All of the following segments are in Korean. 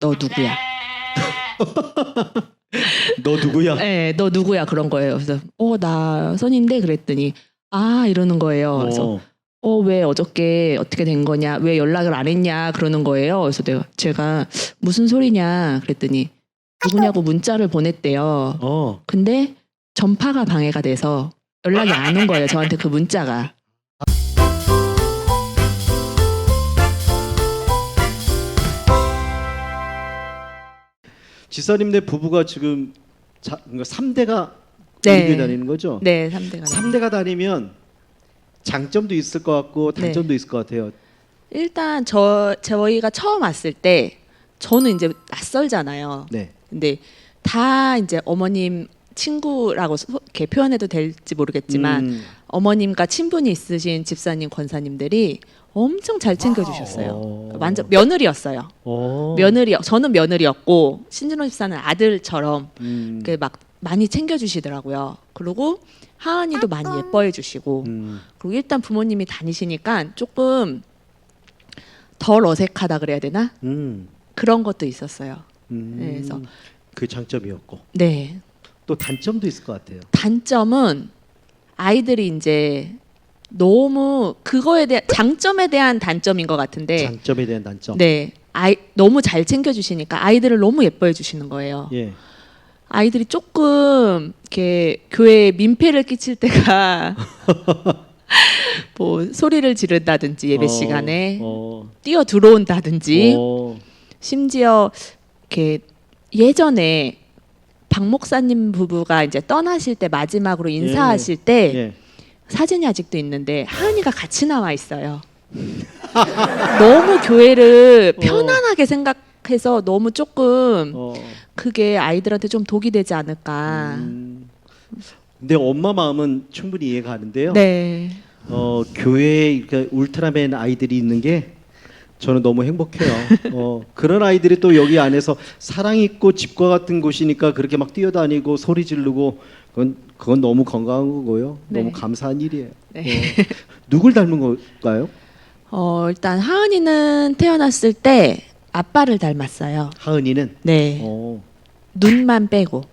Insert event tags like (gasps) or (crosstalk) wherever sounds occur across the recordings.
너 누구야? (laughs) 너 누구야? 네, 너 누구야? 그런 거예요. 그래서 어 나 선인데 그랬더니 아 이러는 거예요. 그래서 어. 어 왜 어저께 어떻게 된 거냐? 왜 연락을 안 했냐? 그러는 거예요. 그래서 내가 제가 무슨 소리냐? 그랬더니 누구냐고 문자를 보냈대요. 어. 근데 전파가 방해가 돼서 연락이 안 온 거예요. 저한테 그 문자가. 지사님네 부부가 지금 자, 그러니까 3대가 네. 다니는 거죠? 네, 3대가. 3대가 다니면 장점도 있을 것 같고 네. 단점도 있을 것 같아요. 일단 저 저희가 처음 왔을 때 저는 이제 낯설잖아요. 네. 근데 다 이제 어머님 친구라고 소- 이렇게 표현해도 될지 모르겠지만 음. 어머님과 친분이 있으신 집사님 권사님들이 엄청 잘 챙겨주셨어요. 어. 완전 며느리였어요. 어. 며느리 저는 며느리였고 신준호 집사는 아들처럼 음. 그막 많이 챙겨주시더라고요. 그리고 하은이도 많이 예뻐해주시고 음. 그리고 일단 부모님이 다니시니까 조금 덜 어색하다 그래야 되나 음. 그런 것도 있었어요. 음. 네, 그래서- 그 장점이었고 네 또 단점도 있을 것 같아요. 단점은 아이들이 이제 너무 그거에 대한 장점에 대한 단점인 것 같은데 장점에 대한 단점. 네 아이 너무 잘 챙겨주시니까 아이들을 너무 예뻐해 주시는 거예요. 예. 아이들이 조금 이렇게 교회에 민폐를 끼칠 때가 (laughs) 뭐 소리를 지른다든지 예배 어, 시간에 어. 뛰어 들어온다든지 어. 심지어 이렇게 예전에 박 목사님 부부가 이제 떠나실 때 마지막으로 인사하실 때 예. 사진이 아직도 있는데 하은이가 같이 나와 있어요. (laughs) 너무 교회를 어. 편안하게 생각해서 너무 조금 어. 그게 아이들한테 좀 독이 되지 않을까. 음. 근데 엄마 마음은 충분히 이해가 가는데요. 네. 어, 교회에 그 울트라맨 아이들이 있는 게 저는 너무 행복해요. 어, 그런 아이들이 또 여기 안에서 사랑 있고 집과 같은 곳이니까 그렇게 막 뛰어다니고 소리 지르고 그건 그건 너무 건강한 거고요. 네. 너무 감사한 일이에요. 네. 어, 누굴 닮은 걸까요? 어, 일단 하은이는 태어났을 때 아빠를 닮았어요. 하은이는 네. 어, 눈만 빼고.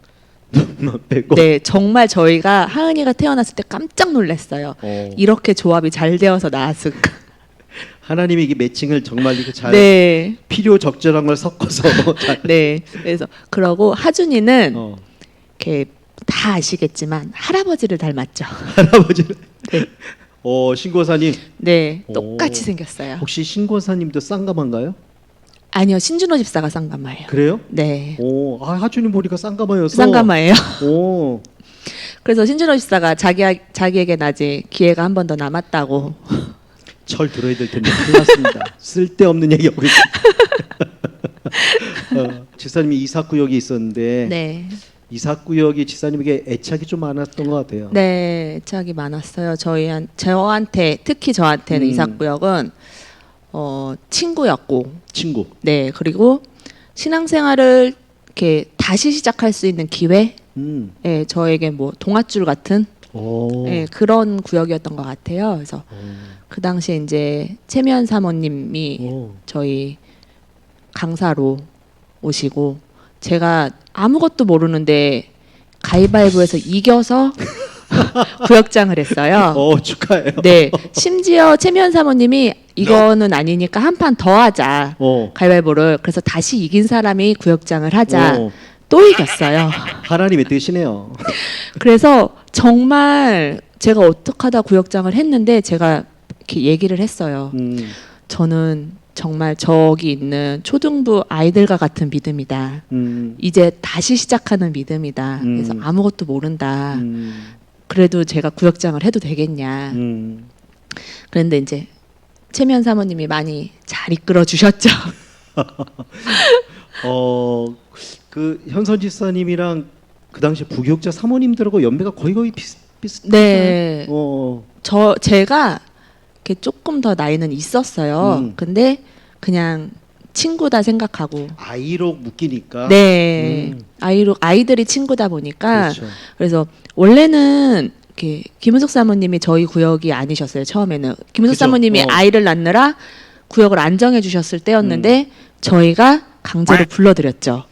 (laughs) 눈만 빼고 네, 정말 저희가 하은이가 태어났을 때 깜짝 놀랐어요. 어, 이렇게 조합이 잘 되어서 나왔을까. 하나님이 이게 매칭을 정말 이렇게 잘 네. 필요 적절한 걸 섞어서 (laughs) 잘 네. 그래서 그러고 하준이는 어, 이렇게 다 아시겠지만 할아버지를 닮았죠. 할아버지는 (laughs) 어, 신고사님 네. 오. 똑같이 생겼어요. 혹시 신고사님도 쌍가마인가요? 아니요. 신준호 집사가 쌍가마예요. 그래요? 네. 오, 아 하준이 머리가 쌍가마여서. 쌍가마예요. (laughs) 오, 그래서 신준호 집사가 자기 자기에겐 아직 기회가 한 번 더 남았다고. 철 들어야 될 텐데 큰일 났습니다. (laughs) 쓸데없는 얘기하고 있습니다. (laughs) 어, 지사님이 이사구역이 있었는데 네. 이사구역이 지사님에게 애착이 좀 많았던 것 같아요. 네, 애착이 많았어요. 저희한 저한테 특히 저한테는 음. 이삭구역은 어, 친구였고, 친구. 네 그리고 신앙생활을 이렇게 다시 시작할 수 있는 기회, 음. 예, 저에게 뭐 동아줄 같은 오. 예, 그런 구역이었던 것 같아요. 그래서 그 당시에 이제 최면 사모님이 오. 저희 강사로 오시고 제가 아무것도 모르는데 가위바위보에서 이겨서 (laughs) 구역장을 했어요. 어, 축하해요. 네, 심지어 최미연 사모님이 이거는 아니니까 한 판 더 하자. 어. 가위바위보를 그래서 다시 이긴 사람이 구역장을 하자. 어, 또 이겼어요. 하나님의 뜻이네요. 그래서 정말 제가 어떻게 하다 구역장을 했는데 제가 이렇게 얘기를 했어요. 음. 저는 정말 저기 있는 초등부 아이들과 같은 믿음이다. 음. 이제 다시 시작하는 믿음이다. 음. 그래서 아무것도 모른다. 음. 그래도 제가 구역장을 해도 되겠냐. 음. 그런데 이제 최면 사모님이 많이 잘 이끌어 주셨죠. (laughs) 어, 그 현선 지사님이랑 그 당시 부교육자 사모님들하고 연배가 거의 거의 비슷 비슷. 네. 어. 저 제가 이렇게 조금 더 나이는 있었어요. 음. 근데 그냥 친구다 생각하고 아이로 묶이니까. 네 음. 아이로 아이들이 친구다 보니까 그렇죠. 그래서 원래는 이렇게 김은석 사모님이 저희 구역이 아니셨어요 처음에는 김은석 그죠. 사모님이 어. 아이를 낳느라 구역을 안정해 주셨을 때였는데 저희가 강제로 불러들였죠.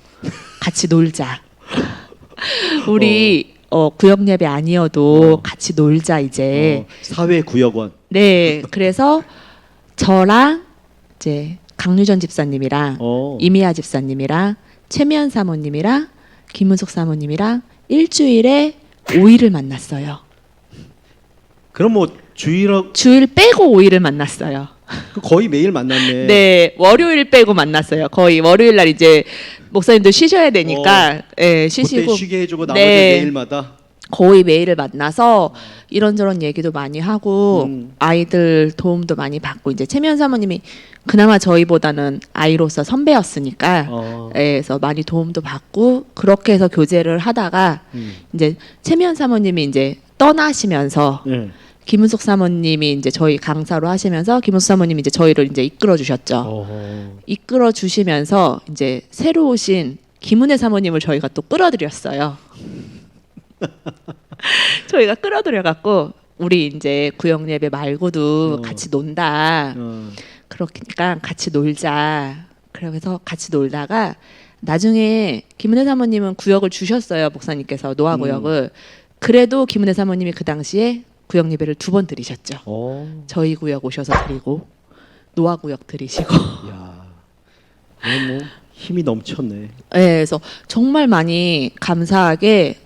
같이 놀자. (gasps) 우리 어, 구역 예배 아니어도 어. 같이 놀자 이제. 어, 사회 구역원. 네, 그래서 저랑 이제 강유전 집사님이랑 어. 이미아 집사님이랑 최미연 사모님이랑 김은숙 사모님이랑 일주일에 5일을 만났어요. 그럼 뭐 주일 주일 빼고 5일을 만났어요. 거의 매일 만났네. (laughs) 네, 월요일 빼고 만났어요. 거의 월요일 날 이제 목사님도 쉬셔야 되니까 예, 그때 쉬시고 쉬게 해주고 나머지 네. 매일마다. 거의 매일을 만나서 이런저런 얘기도 많이 하고 음. 아이들 도움도 많이 받고 이제 최미연 사모님이 그나마 저희보다는 아이로서 선배였으니까 어. 예, 그래서 많이 도움도 받고 그렇게 해서 교제를 하다가 음. 이제 최미연 사모님이 이제 떠나시면서 네. 김은숙 사모님이 이제 저희 강사로 하시면서 김은숙 사모님이 이제 저희를 이제 이끌어 주셨죠. 어. 이끌어 주시면서 이제 새로 오신 김은혜 사모님을 저희가 또 끌어들였어요. (laughs) 저희가 끌어들여 갖고 우리 이제 구역 예배 말고도 어. 같이 논다. 어. 그러니까 같이 놀자. 그래서 같이 놀다가 나중에 김은혜 사모님은 구역을 주셨어요. 목사님께서 노아 음. 구역을. 그래도 김은혜 사모님이 그 당시에 구역 예배를 두 번 드리셨죠. 어. 저희 구역 오셔서 드리고 노아 구역 드리시고. (laughs) 야. 뭐 힘이 넘쳤네. 네, 그래서 정말 많이 감사하게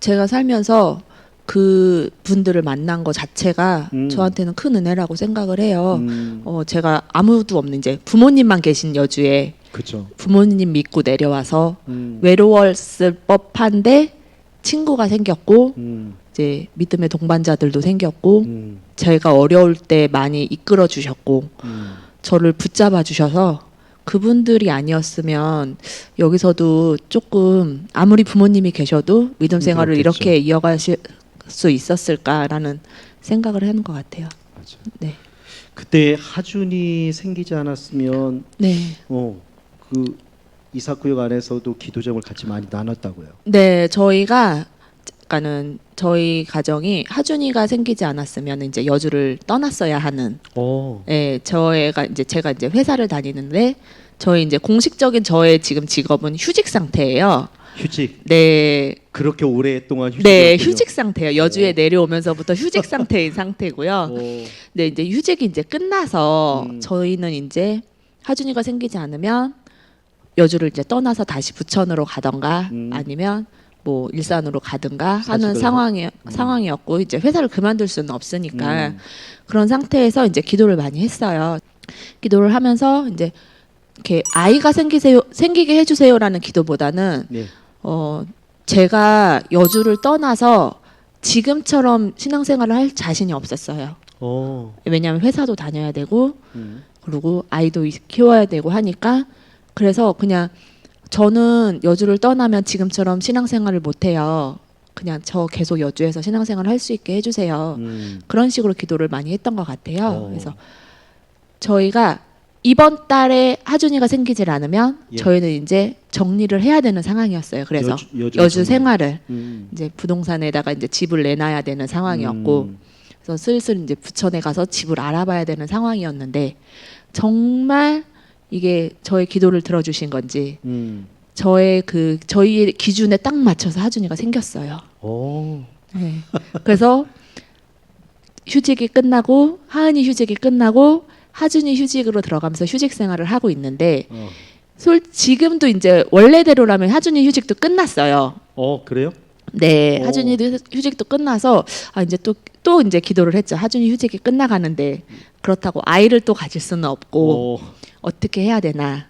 제가 살면서 그 분들을 만난 것 자체가 음. 저한테는 큰 은혜라고 생각을 해요. 음. 어, 제가 아무도 없는 이제 부모님만 계신 여주에 그렇죠. 부모님 믿고 내려와서 음. 외로웠을 법한데 친구가 생겼고 음. 이제 믿음의 동반자들도 생겼고 음. 제가 어려울 때 많이 이끌어 주셨고 음. 저를 붙잡아 주셔서 그분들이 아니었으면 여기서도 조금 아무리 부모님이 계셔도 믿음 생활을 힘들었겠죠. 이렇게 이어가실 수 있었을까라는 생각을 하는 것 같아요. 맞아. 네, 그때 하준이 생기지 않았으면 네, 어그 이사구역 안에서도 기도점을 같이 많이 나눴다고요. 네. 저희가 그러니까는 저희 가정이 하준이가 생기지 않았으면 이제 여주를 떠났어야 하는. 어. 예, 저희가 이제 제가 이제 회사를 다니는데 저희 이제 공식적인 저의 지금 직업은 휴직 상태예요. 휴직 네, 그렇게 오랫동안 휴직. 네, 휴직 상태예요. 여주에 내려오면서부터 휴직 (laughs) 상태인 상태고요. 어. 네, 이제 휴직이 이제 끝나서 음. 저희는 이제 하준이가 생기지 않으면 여주를 이제 떠나서 다시 부천으로 가던가 음. 아니면 뭐 일산으로 가든가 하는 사직을 상황이 상황이었고 이제 회사를 그만둘 수는 없으니까 음. 그런 상태에서 이제 기도를 많이 했어요. 기도를 하면서 이제 이렇게 아이가 생기세요 생기게 해주세요라는 기도보다는 네. 어 제가 여주를 떠나서 지금처럼 신앙생활을 할 자신이 없었어요. 어. 왜냐하면 회사도 다녀야 되고 음. 그리고 아이도 이- 키워야 되고 하니까 그래서 그냥 저는 여주를 떠나면 지금처럼 신앙생활을 못 해요. 그냥 저 계속 여주에서 신앙생활을 할수 있게 해주세요. 음. 그런 식으로 기도를 많이 했던 것 같아요. 어. 그래서 저희가 이번 달에 하준이가 생기질 않으면 예. 저희는 이제 정리를 해야 되는 상황이었어요. 그래서 여주, 여주, 여주. 생활을 음. 이제 부동산에다가 이제 집을 내놔야 되는 상황이었고 음. 그래서 슬슬 이제 부천에 가서 집을 알아봐야 되는 상황이었는데 정말 이게 저의 기도를 들어주신 건지 음. 저의 그 저희의 기준에 딱 맞춰서 하준이가 생겼어요. 어. 네. 그래서 휴직이 끝나고 하은이 휴직이 끝나고 하준이 휴직으로 들어가면서 휴직 생활을 하고 있는데 어. 솔 지금도 이제 원래대로라면 하준이 휴직도 끝났어요. 어 그래요? 네, 오. 하준이도 휴- 휴직도 끝나서 아 이제 또또 이제 기도를 했죠. 하준이 휴직이 끝나가는데 그렇다고 아이를 또 가질 수는 없고 어. 어떻게 해야 되나.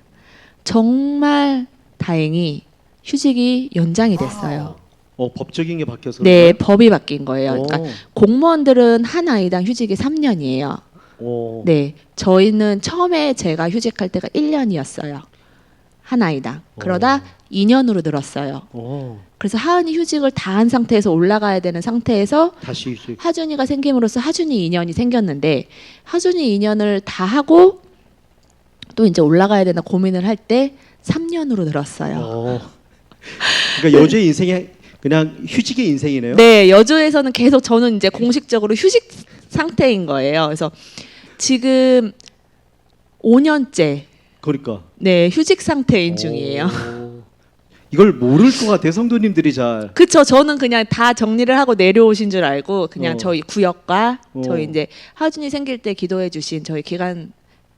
정말 다행히 휴직이 연장이 됐어요. 어 법적인 게 바뀌어서. 네, 법이 바뀐 거예요. 어. 그러니까 공무원들은 한 아이당 휴직이 3년이에요. 어. 네, 저희는 처음에 제가 휴직할 때가 1년이었어요. 한 아이당. 그러다 어. 2년으로 늘었어요. 어. 그래서 하은이 휴직을 다 한 상태에서 올라가야 되는 상태에서 다시. 하준이가 생김으로써 하준이 2년이 생겼는데 하준이 2년을 다 하고 또 이제 올라가야 되나 고민을 할 때 3년으로 늘었어요. 어. 그러니까 여주의 인생이 그냥 휴직의 인생이네요. 네, 여주에서는 계속 저는 이제 공식적으로 휴직 상태인 거예요. 그래서 지금 5년째 그러니까 네, 휴직 상태인 중이에요. 오. 이걸 모를 것 같아요 성도님들이 잘. 그쵸. 저는 그냥 다 정리를 하고 내려오신 줄 알고 그냥 어. 저희 구역과 어. 저희 이제 하준이 생길 때 기도해 주신 저희 기간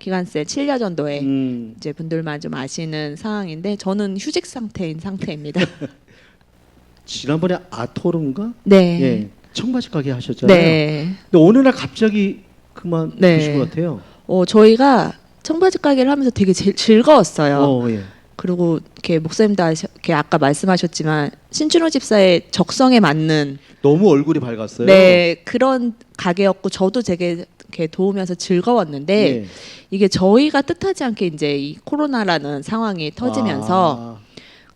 기간세 7년 전도에 음, 이제 분들만 좀 아시는 상황인데 저는 휴직 상태인 상태입니다. (laughs) 지난번에 아토른가? 네. 예, 청바지 가게 하셨잖아요. 네. 근데 어느 날 갑자기 그만 네. 두신 것 같아요. 어, 저희가 청바지 가게를 하면서 되게 제- 즐거웠어요. 어, 예. 그리고 이렇게 목사님도 아시, 이렇게 아까 말씀하셨지만 신춘호 집사의 적성에 맞는 너무 얼굴이 밝았어요. 네 그런 가게였고 저도 되게 이렇게 도우면서 즐거웠는데 예. 이게 저희가 뜻하지 않게 이제 이 코로나라는 상황이 터지면서 아,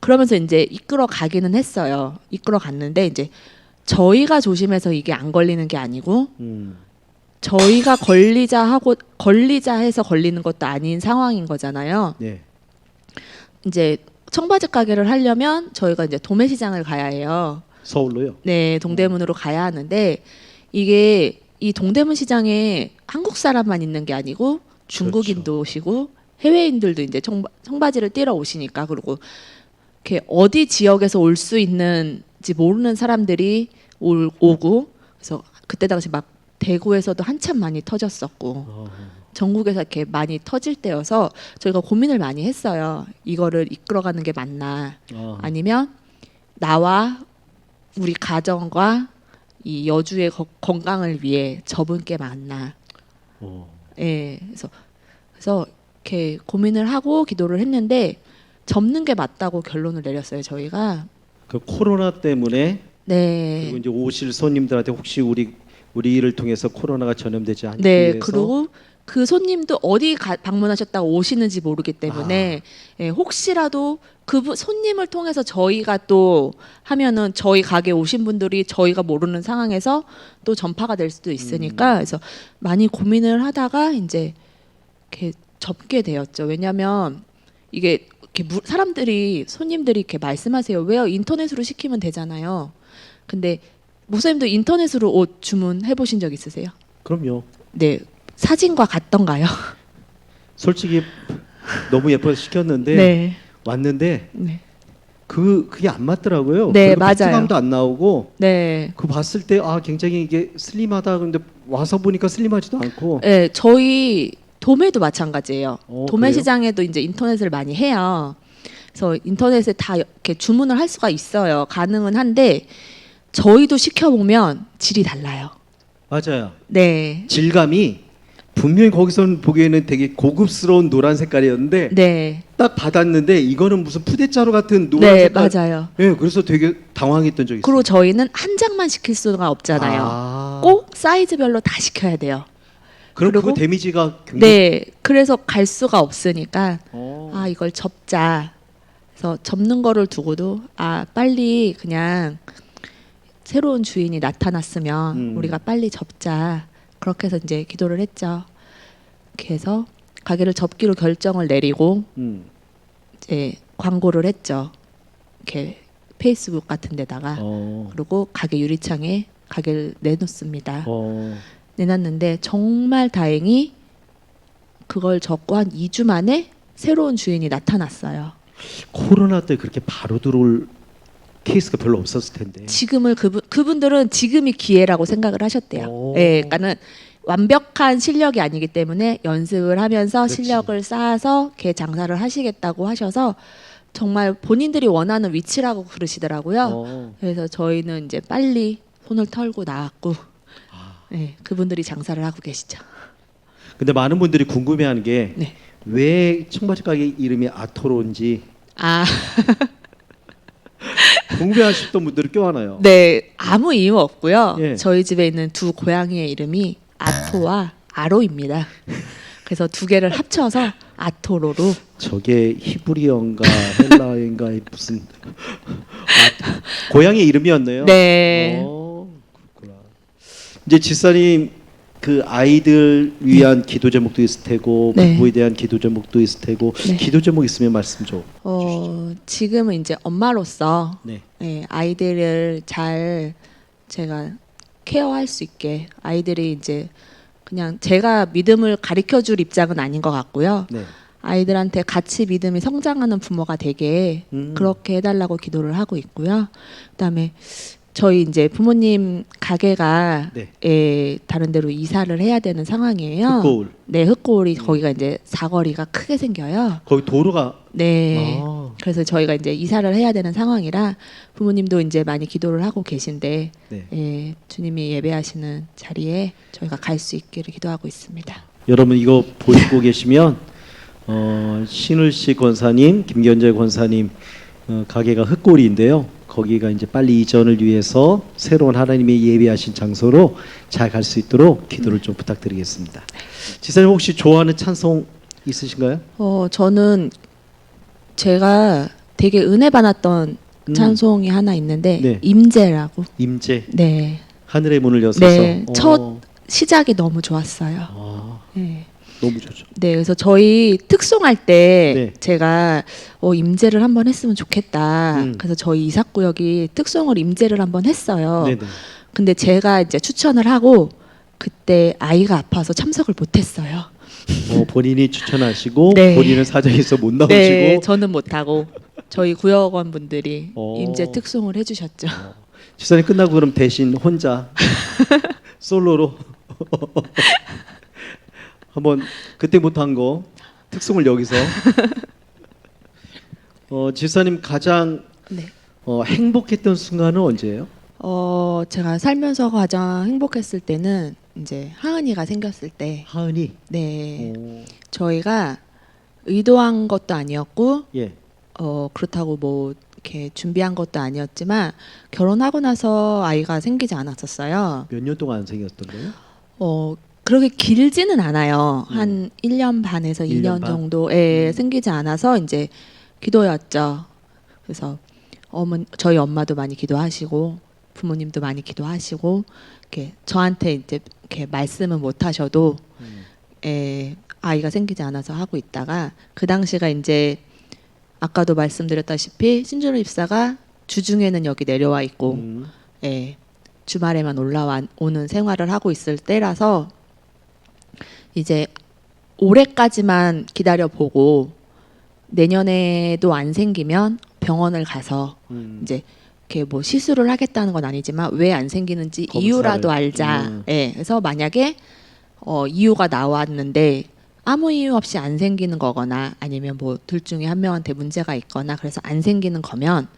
그러면서 이제 이끌어 가기는 했어요. 이끌어 갔는데 이제 저희가 조심해서 이게 안 걸리는 게 아니고 음, 저희가 걸리자 하고 걸리자 해서 걸리는 것도 아닌 상황인 거잖아요. 예. 이제 청바지 가게를 하려면 저희가 이제 도매시장을 가야 해요. 서울로요. 네, 동대문으로 가야 하는데 이게 이 동대문 시장에 한국 사람만 있는 게 아니고 중국인도 오시고 해외인들도 이제 청바, 청바지를 띠러 오시니까 그리고 이렇게 어디 지역에서 올 수 있는지 모르는 사람들이 올, 오고 그래서 그때 당시 막 대구에서도 한참 많이 터졌었고 어, 전국에서 이렇게 많이 터질 때여서 저희가 고민을 많이 했어요. 이거를 이끌어가는 게 맞나? 아, 아니면 나와 우리 가정과 이 여주의 거- 건강을 위해 게 맞나? 어. 예. 그래서 그래서 이렇게 고민을 하고 기도를 했는데 접는 게 맞다고 결론을 내렸어요. 저희가. 그 코로나 때문에 네. 그리고 이제 오실 손님들한테 혹시 우리 우리 일을 통해서 코로나가 전염되지 않기 네. 위해서 그리고 그 손님도 어디 가, 방문하셨다고 오시는지 모르기 때문에 예, 혹시라도 그 부- 손님을 통해서 저희가 또 하면은 저희 가게 오신 분들이 저희가 모르는 상황에서 또 전파가 될 수도 있으니까 그래서 많이 고민을 하다가 이제 이렇게 접게 되었죠. 왜냐하면 이게 이렇게 무- 사람들이 손님들이 이렇게 말씀하세요. 왜요? 인터넷으로 시키면 되잖아요. 근데 목사님도 인터넷으로 옷 주문해 보신 적 있으세요? 그럼요. 네 사진과 같던가요? 솔직히 너무 예뻐서 시켰는데 네. 왔는데 네. 그 그게 안 맞더라고요. 네, 맞아요. 피트감도 안 나오고 네. 그 봤을 때 아 굉장히 이게 슬림하다 근데 와서 보니까 슬림하지도 않고 네, 저희 도매도 마찬가지예요. 어, 도매 그래요? 시장에도 이제 인터넷을 많이 해요. 그래서 인터넷에 다 이렇게 주문을 할 수가 있어요. 가능은 한데 저희도 시켜 보면 질이 달라요. 맞아요. 네. 질감이 분명히 거기서는 보기에는 되게 고급스러운 노란 색깔이었는데 네. 딱 받았는데 이거는 무슨 푸대자루 같은 노란 네, 색깔. 맞아요. 예, 그래서 되게 당황했던 적이 있어요. 그리고 저희는 한 장만 시킬 수가 없잖아요. 아. 꼭 사이즈별로 다 시켜야 돼요. 그럼 그리고- 그 데미지가 굉장히 네. 그래서 갈 수가 없으니까 어. 아 이걸 접자. 그래서 접는 거를 두고도 아 빨리 그냥 새로운 주인이 나타났으면 음. 우리가 빨리 접자. 그렇게 해서 이제 기도를 했죠. 해서 가게를 접기로 결정을 내리고 음. 이제 광고를 했죠. 이렇게 페이스북 같은 데다가 어. 그리고 가게 유리창에 가게를 내놓습니다. 어. 내놨는데 정말 다행히 그걸 접고 한 2주 만에 새로운 주인이 나타났어요. 코로나 때 그렇게 바로 들어올 케이스가 별로 없었을 텐데. 지금을 그분 그분들은 지금이 기회라고 생각을 하셨대요. 오. 예, 그러니까는 완벽한 실력이 아니기 때문에 연습을 하면서 그렇지. 실력을 쌓아서 개 장사를 하시겠다고 하셔서 정말 본인들이 원하는 위치라고 그러시더라고요. 어. 그래서 저희는 이제 빨리 손을 털고 나왔고, 아. 네, 그분들이 장사를 하고 계시죠. 근데 많은 분들이 궁금해하는 게 네. 왜 청바지 가게 이름이 아토로인지 아, (laughs) 궁금해하셨던 분들이 꽤 많아요. 네, 아무 이유 없고요. 예. 저희 집에 있는 두 고양이의 이름이 아토와 아로입니다. 그래서 두 개를 합쳐서 아토로로. 저게 히브리어인가 헬라어인가 무슨 아, 고향의 이름이었네요. 네. 어, 그렇구나. 이제 집사님 그 아이들 위한 기도 제목도 있을 테고 네. 부부에 대한 기도 제목도 있을 테고 네. 기도 제목 있으면 말씀 좀. 어, 지금은 이제 엄마로서 네. 예, 아이들을 잘 제가 케어할 수 있게 아이들이 이제 그냥 제가 믿음을 가르쳐 줄 입장은 아닌 것 같고요. 네. 아이들한테 같이 믿음이 성장하는 부모가 되게 음. 그렇게 해달라고 기도를 하고 있고요. 그다음에 저희 이제 부모님 가게가 네. 예, 다른 데로 이사를 해야 되는 상황이에요. 흑거울. 네, 흑고울이 거기가 이제 사거리가 크게 생겨요. 거기 도로가 네. 아, 그래서 저희가 이제 이사를 해야 되는 상황이라 부모님도 이제 많이 기도를 하고 계신데 네. 예, 주님이 예배하시는 자리에 저희가 갈 수 있기를 기도하고 있습니다. 여러분 이거 보시고 (laughs) 계시면 어, 신을 씨 권사님, 김견재 권사님 어, 가게가 흑골인데요. 거기가 이제 빨리 이전을 위해서 새로운 하나님의 예배하신 장소로 잘 갈 수 있도록 기도를 좀 부탁드리겠습니다. 지사님 혹시 좋아하는 찬송 있으신가요? 어, 저는 제가 되게 은혜 받았던 음. 찬송이 하나 있는데 네. 임재라고. 임재 네. 하늘의 문을 여서서 네, 어, 첫- 시작이 너무 좋았어요. 아, 네. 너무 좋죠. 네, 그래서 저희 특송할 때 네. 제가 어, 임재를 한번 했으면 좋겠다. 음. 그래서 저희 이사구역이 특송을 임재를 한번 했어요. 네네. 근데 제가 이제 추천을 하고 그때 아이가 아파서 참석을 못했어요. 어, 본인이 추천하시고 (laughs) 네. 본인은 사정에서 못 나오시고 네, 저는 못하고 저희 구역원 분들이 어. 임재 특송을 해주셨죠. 지사님 끝나고 그럼 대신 혼자 (laughs) 솔로로 (laughs) 한번 그때 못한 거 특송을 여기서 (laughs) 어, 지사님 가장 네. 어, 행복했던 순간은 언제예요? 어, 제가 살면서 가장 행복했을 때는 이제 하은이가 생겼을 때, 하은이. 네, 어, 저희가 의도한 것도 아니었고, 예. 어, 그렇다고 뭐 이렇게 준비한 것도 아니었지만 결혼하고 나서 아이가 생기지 않았었어요. 몇 년 동안 생겼던 거예요? 어, 그렇게 길지는 않아요. 음. 한 1년 반에서 1년 2년 반? 정도에 음. 생기지 않아서 이제 기도였죠. 그래서 어머 저희 엄마도 많이 기도하시고 부모님도 많이 기도하시고 이렇게 저한테 이제 이렇게 말씀은 못 하셔도 음. 에, 아이가 생기지 않아서 하고 있다가 그 당시가 이제 아까도 말씀드렸다시피 신준호 입사가 주중에는 여기 내려와 있고 음. 예, 주말에만 올라와 오는 생활을 하고 있을 때라서 이제 올해까지만 기다려 보고 내년에도 안 생기면 병원을 가서 음. 이제 이렇게 뭐 시술을 하겠다는 건 아니지만 왜 안 생기는지 검사를. 이유라도 알자. 음. 예. 그래서 만약에 어 이유가 나왔는데 아무 이유 없이 안 생기는 거거나 아니면 뭐 둘 중에 한 명한테 문제가 있거나 그래서 안 생기는 거면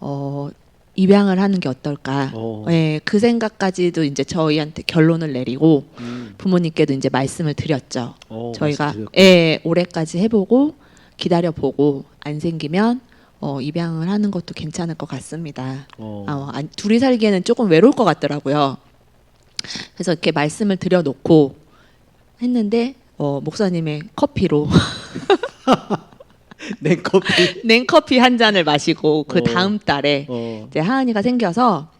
어 입양을 하는 게 어떨까? 어. 예, 그 생각까지도 이제 저희한테 결론을 내리고 음. 부모님께도 이제 말씀을 드렸죠. 어, 저희가. 예, 올해까지 해보고 기다려 보고 안 생기면 어, 입양을 하는 것도 괜찮을 것 같습니다. 어. 어, 안- 둘이 살기에는 조금 외로울 것 같더라고요. 그래서 이렇게 말씀을 드려놓고 했는데 어, 목사님의 커피로 (laughs) (laughs) 냉커피. 냉커피 한 잔을 마시고 그 어. 다음 달에 어. 이제 하은이가 생겨서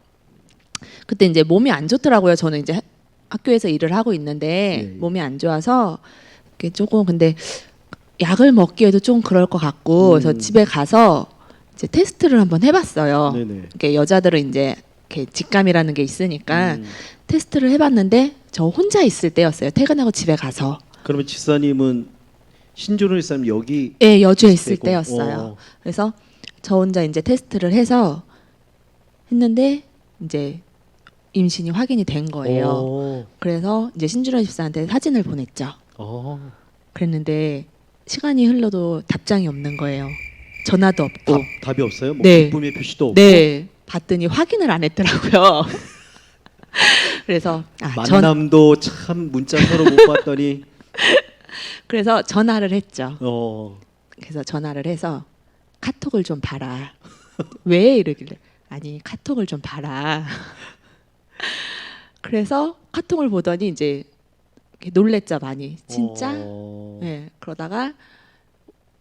그때 이제 몸이 안 좋더라고요. 저는 이제 하- 학교에서 일을 하고 있는데 예, 예. 몸이 안 좋아서 이게 조금 근데 약을 먹기에도 좀 그럴 것 같고 그래서 음. 집에 가서 이제 테스트를 한번 해봤어요. 네네. 이게 여자들은 이제 이렇게 직감이라는 게 있으니까 음. 테스트를 해봤는데 저 혼자 있을 때였어요. 퇴근하고 집에 가서 그러면 지사님은 신조론 일사님 여기 예 여주에 있을 되고, 때였어요. 어. 그래서 저 혼자 이제 테스트를 해서 했는데 이제 임신이 확인이 된 거예요. 어. 그래서 이제 신준호 집사한테 사진을 보냈죠. 어. 그랬는데 시간이 흘러도 답장이 없는 거예요. 전화도 없고. 답, 답이 없어요? 뭐 네. 기쁨의 표시도 없고 네. 봤더니 확인을 안 했더라고요. (laughs) 그래서 아, 전 만남도 참 문자 서로 못 봤더니 (laughs) 그래서 전화를 했죠. 어. 그래서 전화를 해서 카톡을 좀 봐라. (laughs) 왜 이러길래 아니 카톡을 좀 봐라. (laughs) 그래서 카톡을 보더니 이제 놀랬죠 많이. 진짜? 어. 네. 그러다가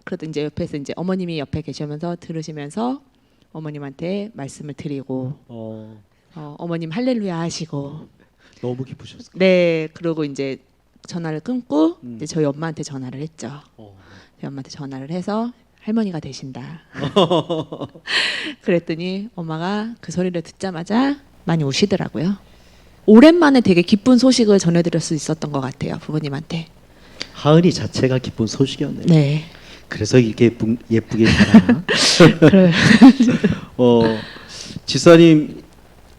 그러다 이제 옆에서 이제 어머님이 옆에 계시면서 들으시면서 어머님한테 말씀을 드리고 어. 어, 어머님 할렐루야 하시고 너무 기쁘셨어. 네 그러고 이제 전화를 끊고 음. 이제 저희 엄마한테 전화를 했죠. 어. 저희 엄마한테 전화를 해서 할머니가 되신다. (laughs) (laughs) 그랬더니 엄마가 그 소리를 듣자마자 많이 우시더라고요. 오랜만에 되게 기쁜 소식을 전해드릴 수 있었던 것 같아요 부모님한테. 하은이 자체가 기쁜 소식이었네요. 네. 그래서 이렇게 예쁘, 예쁘게. (laughs) 그래. 어, 지사님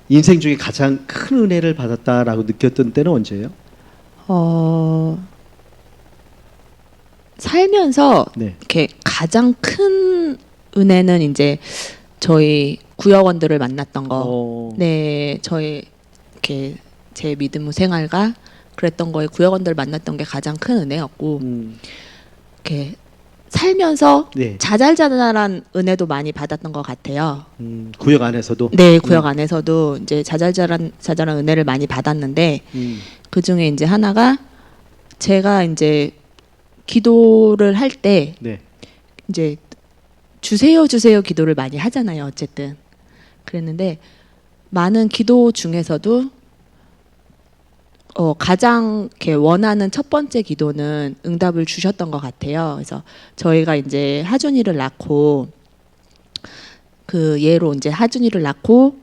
인생 중에 가장 큰 은혜를 받았다라고 느꼈던 때는 언제예요? 어 살면서 네. 이렇게 가장 큰 은혜는 이제 저희 구역원들을 만났던 거. 어, 네, 저희 이렇게 제 믿음 생활과 그랬던 거에 구역원들 만났던 게 가장 큰 은혜였고 음, 이렇게 살면서 네. 자잘자잘한 은혜도 많이 받았던 것 같아요. 음, 구역 안에서도. 네, 구역 안에서도 이제 자잘자잘한 자잘한 은혜를 많이 받았는데 음, 그 중에 이제 하나가 제가 이제 기도를 할 때 네. 이제 주세요 주세요 기도를 많이 하잖아요. 어쨌든 그랬는데 많은 기도 중에서도 어, 가장 이렇게 원하는 첫 번째 기도는 응답을 주셨던 것 같아요. 그래서 저희가 이제 하준이를 낳고 그 예로 이제 하준이를 낳고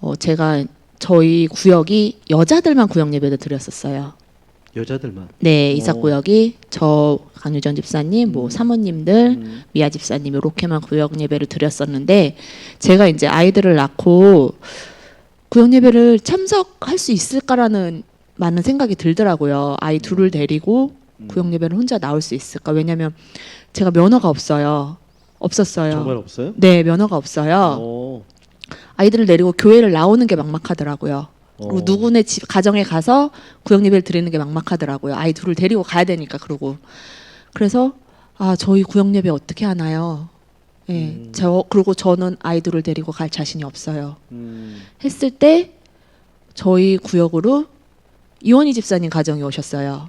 어, 제가 저희 구역이 여자들만 구역 예배를 드렸었어요. 여자들만. 네, 오. 이삭구역이 저 강유전 집사님, 뭐 사모님들, 음, 미아 집사님 이렇게만 구역 예배를 드렸었는데 제가 이제 아이들을 낳고 구역 예배를 참석할 수 있을까라는 많은 생각이 들더라고요. 아이 둘을 데리고 음. 구역 예배를 혼자 나올 수 있을까? 왜냐면 제가 면허가 없어요. 없었어요. 정말 없어요? 네, 면허가 없어요. 어, 아이들을 데리고 교회를 나오는 게 막막하더라고요. 그리고 어. 누구네 집 가정에 가서 구역 예배를 드리는 게 막막하더라고요. 아이 둘을 데리고 가야 되니까 그러고 그래서 아 저희 구역 예배 어떻게 하나요? 예, 음. 저 그리고 저는 아이들을 데리고 갈 자신이 없어요. 음, 했을 때 저희 구역으로 이원희 집사님 가정이 오셨어요.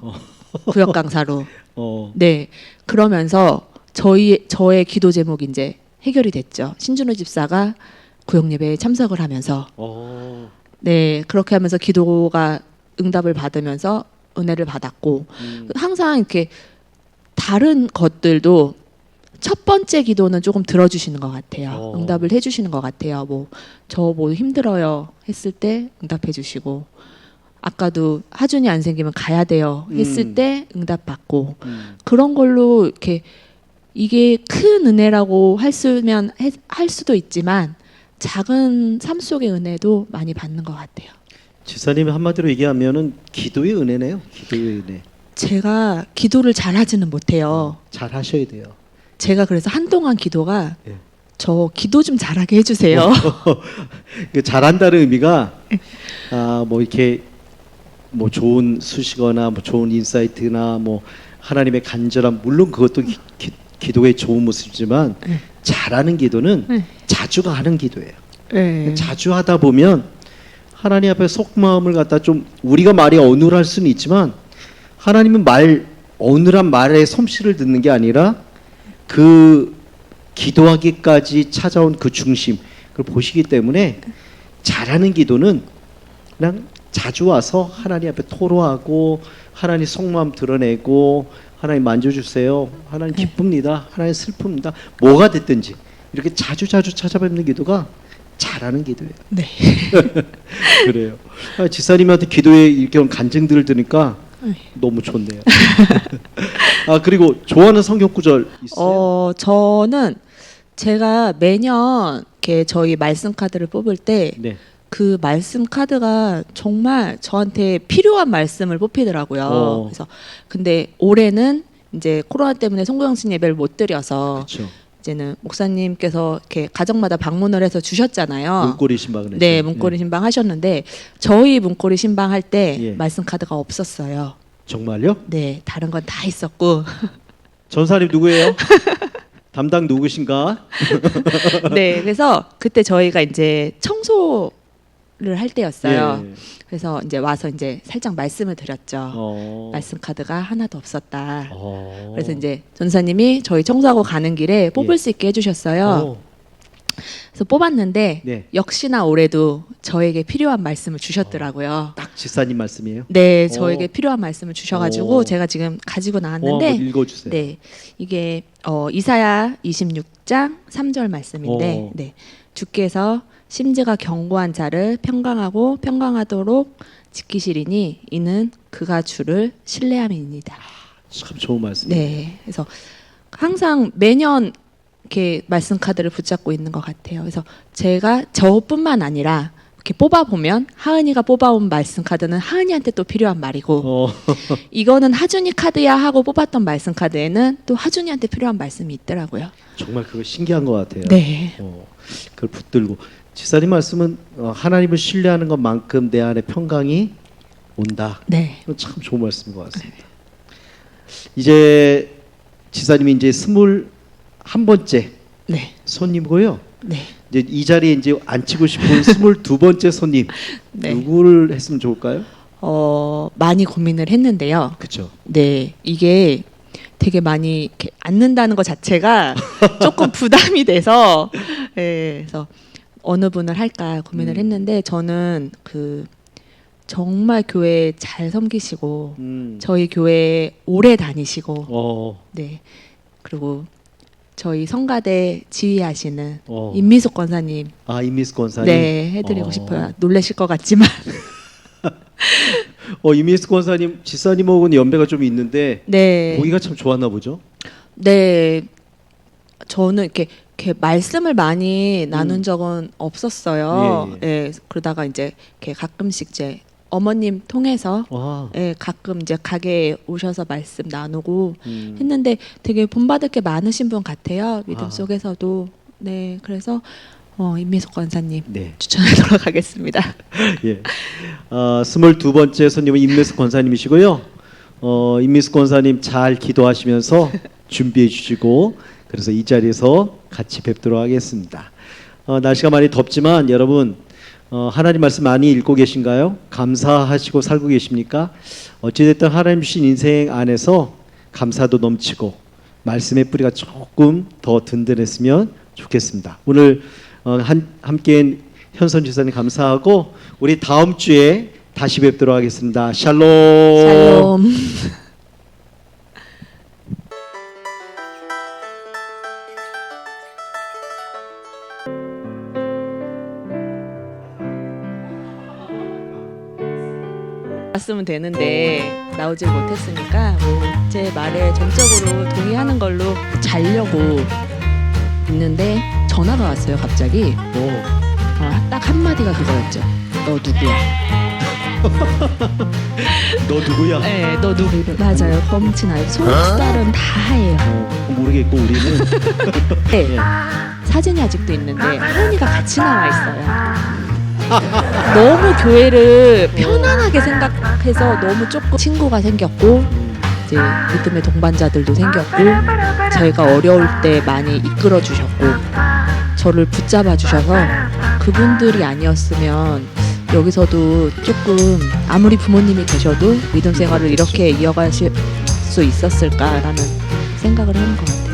구역 강사로. (laughs) 어, 네. 그러면서 저희 저의 기도 제목이 이제 해결이 됐죠. 신준호 집사가 구역 예배에 참석을 하면서 어, 네, 그렇게 하면서 기도가 응답을 받으면서 은혜를 받았고 음, 항상 이렇게 다른 것들도 첫 번째 기도는 조금 들어주시는 것 같아요. 어. 응답을 해주시는 것 같아요. 뭐 저 뭐 힘들어요 했을 때 응답해주시고 아까도 하준이 안 생기면 가야 돼요 했을 음. 때 응답 받고 음, 그런 걸로 이렇게 이게 큰 은혜라고 할 수면 해- 할 수도 있지만 작은 삶 속의 은혜도 많이 받는 것 같아요. 지사님이 한마디로 얘기하면은 기도의 은혜네요. 기도의 은혜. 제가 기도를 잘 하지는 못해요. 잘 하셔야 돼요. 제가 그래서 한동안 기도가 예. 저 기도 좀 잘하게 해주세요. (laughs) 그 잘한다는 의미가 아 뭐 이렇게 뭐 좋은 수식어나 뭐 좋은 인사이트나 뭐 하나님의 간절함 물론 그것도 기, 기, 기 도의 좋은 모습이지만 네. 잘하는 기도는 네. 자주가 하는 기도예요. 네. 자주 하다 보면 하나님 앞에 속마음을 갖다 좀 우리가 말이 어눌할 수는 있지만 하나님은 말 어눌한 말의 솜씨를 듣는 게 아니라 그 기도하기까지 찾아온 그 중심 그걸 보시기 때문에 잘하는 기도는 그냥 자주 와서 하나님 앞에 토로하고 하나님 속마음 드러내고 하나님 만져주세요 하나님 기쁩니다 하나님 슬픕니다 뭐가 됐든지 이렇게 자주 자주 찾아뵙는 기도가 잘하는 기도예요. 네. (laughs) 그래요. 아, 지사님한테 기도에 이렇게 간증들을 들으니까 네. 너무 좋네요. (laughs) 아 그리고 좋아하는 성경 구절 있어요? 어 저는 제가 매년 이렇게 저희 말씀 카드를 뽑을 때 네. 그 말씀 카드가 정말 저한테 필요한 말씀을 뽑히더라고요. 어. 그래서 근데 올해는 이제 코로나 때문에 송구영신 예배를 못 드려서 그렇죠. 이제는 목사님께서 이렇게 가정마다 방문을 해서 주셨잖아요. 문고리 신방을 했죠. 네, 문고리 신방 하셨는데 저희 문고리 신방 할 때 예. 말씀 카드가 없었어요. 정말요? 네, 다른 건 다 있었고. (laughs) 전사님 누구예요? (laughs) 담당 누구신가? 네, 그래서 그때 저희가 이제 청소 를 할 때였어요. 예. 그래서 이제 와서 이제 살짝 말씀을 드렸죠. 어. 말씀 카드가 하나도 없었다. 어. 그래서 이제 전사님이 저희 청소하고 가는 길에 뽑을 예. 수 있게 해주셨어요. 어. 그래서 뽑았는데 네. 역시나 올해도 저에게 필요한 말씀을 주셨더라고요. 딱 지사님 말씀이에요. 네, 어. 저에게 필요한 말씀을 주셔가지고 오. 제가 지금 가지고 어, 나왔는데, 한번 읽어주세요. 네, 이게 어, 이사야 26장 3절 말씀인데, 오. 네, 주께서 심지가 견고한 자를 평강하고 평강하도록 지키시리니 이는 그가 주를 신뢰함이니이다. 참 좋은 말씀이에요. 네. 그래서 항상 매년 이렇게 말씀 카드를 붙잡고 있는 것 같아요. 그래서 제가 저뿐만 아니라 이렇게 뽑아 보면 하은이가 뽑아온 말씀 카드는 하은이한테 또 필요한 말이고 어, (laughs) 이거는 하준이 카드야 하고 뽑았던 말씀 카드에는 또 하준이한테 필요한 말씀이 있더라고요. 정말 그거 신기한 것 같아요. 네. 어, 그걸 붙들고 지사님 말씀은 어, 하나님을 신뢰하는 것만큼 내 안에 평강이 온다. 네. 이건 참 좋은 말씀인 것 같습니다. 이제 지사님이 이제 스물 한 번째 네. 손님이고요. 네. 이제 이 자리에 이제 앉히고 싶은 스물 두 번째 손님 (laughs) 네. 누구를 했으면 좋을까요? 어, 많이 고민을 했는데요. 그렇죠. 네, 이게 되게 많이 이렇게 앉는다는 것 자체가 (laughs) 조금 부담이 돼서, 예, 그래서 어느 분을 할까 고민을 음. 했는데 저는 그 정말 교회 잘 섬기시고 음. 저희 교회 오래 다니시고, 어, 네, 그리고 저희 성가대 지휘하시는 어. 임미숙 권사님, 아 임미스 권사님. 네, 해드리고 어. 싶어요. 놀라실 것 같지만, (laughs) 어 임미스 권사님 지사님하고는 연배가 좀 있는데 네, 보기가 참 좋았나 보죠. 네, 저는 이렇게, 이렇게 말씀을 많이 나눈 음. 적은 없었어요. 예, 예, 그러다가 이제 이렇게 가끔씩 이제 어머님 통해서 와. 예, 가끔 이제 가게에 오셔서 말씀 나누고 음. 했는데 되게 본받을 게 많으신 분 같아요. 믿음 아. 속에서도. 네, 그래서 어, 임미숙 권사님 네. 추천하도록 하겠습니다. (laughs) 예. 아, 스물두 번째 손님은 임미숙 권사님이시고요. 어, 임미숙 권사님 잘 기도하시면서 준비해 주시고 그래서 이 자리에서 같이 뵙도록 하겠습니다. 어, 날씨가 많이 덥지만 여러분 어, 하나님 말씀 많이 읽고 계신가요? 감사하시고 살고 계십니까? 어찌됐든 하나님 주신 인생 안에서 감사도 넘치고 말씀의 뿌리가 조금 더 든든했으면 좋겠습니다. 오늘 어, 한, 함께한 현선 지사님 감사하고 우리 다음 주에 다시 뵙도록 하겠습니다. 샬롬. 샬롬. 왔으면 되는데 나오질 못했으니까 뭐제 말에 전적으로 동의하는 걸로 자려고 있는데 전화가 왔어요 갑자기 오, 어, 딱 한마디가 그거였죠 너 누구야 (laughs) 너 누구야? 네, 너 누구? 맞아요. 검친 아이 손발은 다 하얘요. 어, 모르겠고 우리는 (laughs) 네. 예. 사진이 아직도 있는데 하은이가 같이 나와 있어요. 너무 교회를 편안하게 생각해서 너무 조금 친구가 생겼고 이제 믿음의 동반자들도 생겼고 저희가 어려울 때 많이 이끌어 주셨고 저를 붙잡아 주셔서 그분들이 아니었으면 여기서도 조금 아무리 부모님이 계셔도 믿음 생활을 이렇게 이어가실 수 있었을까라는 생각을 하는 것 같아요.